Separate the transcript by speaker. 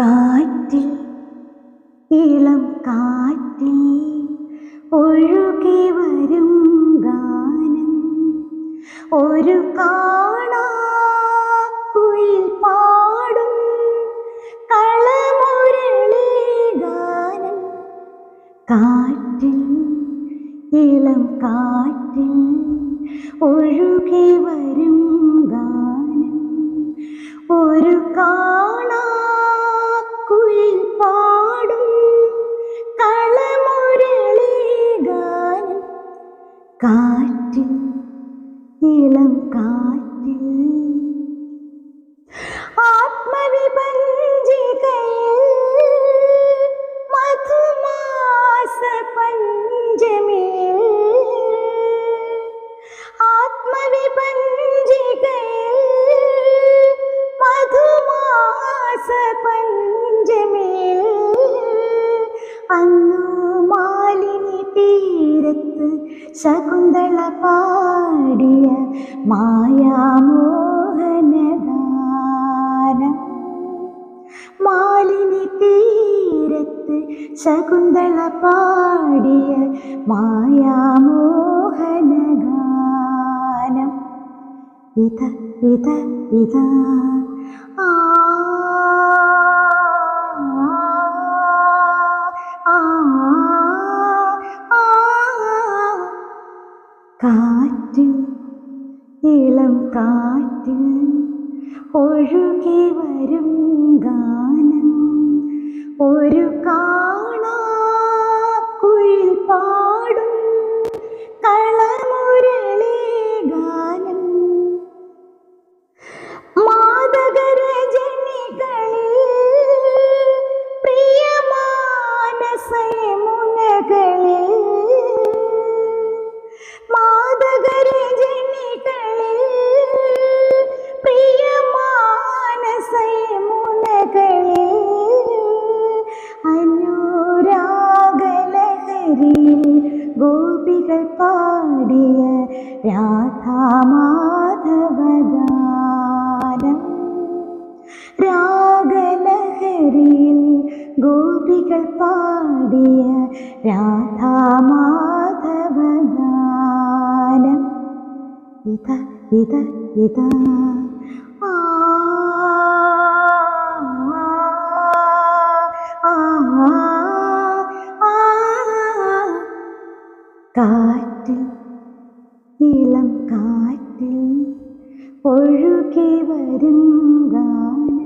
Speaker 1: കാറ്റിൽ ഇളം കാറ്റിൽ ഒഴുകി വരും ഗാനം. ഒരു കാണാക്കുയിൽ പാടും കളമുരളി ഗാനം. കാറ്റിൽ ഇളം കാറ്റിൽ ഒഴുകി വരും ഗാനം. ഒരു കാറ്റിൽ ഇളം കാറ്റിൽ. ആത്മവിപഞ്ചികയിൽ മധുമാസ പഞ്ചമിയിൽ. ആത്മവിഭഞ്ജികയിൽ മധുമാസ പഞ്ചമിയിൽ തീരത്ത് ശകുന്തള പാടിയ മായാമോഹനഗാനം. മാലിനി തീരത്ത് ശകുന്തള പാടിയ മായാമോഹനഗാനം. ഇത ഇത ഇതാ ആ കാറ്റിൽ ഇളം കാറ്റിൽ ഒഴുകി വരും ഗോപികൾ പാടിയ രാധാമാധവഗാനം. രാഗലഹരിയിൽ ഗോപികൾ പാടിയ രാധാമാധവഗാനം. ഇത ഇത ഇത. ഇളം കാറ്റിൽ ഒഴുകി വരും ഗാനം.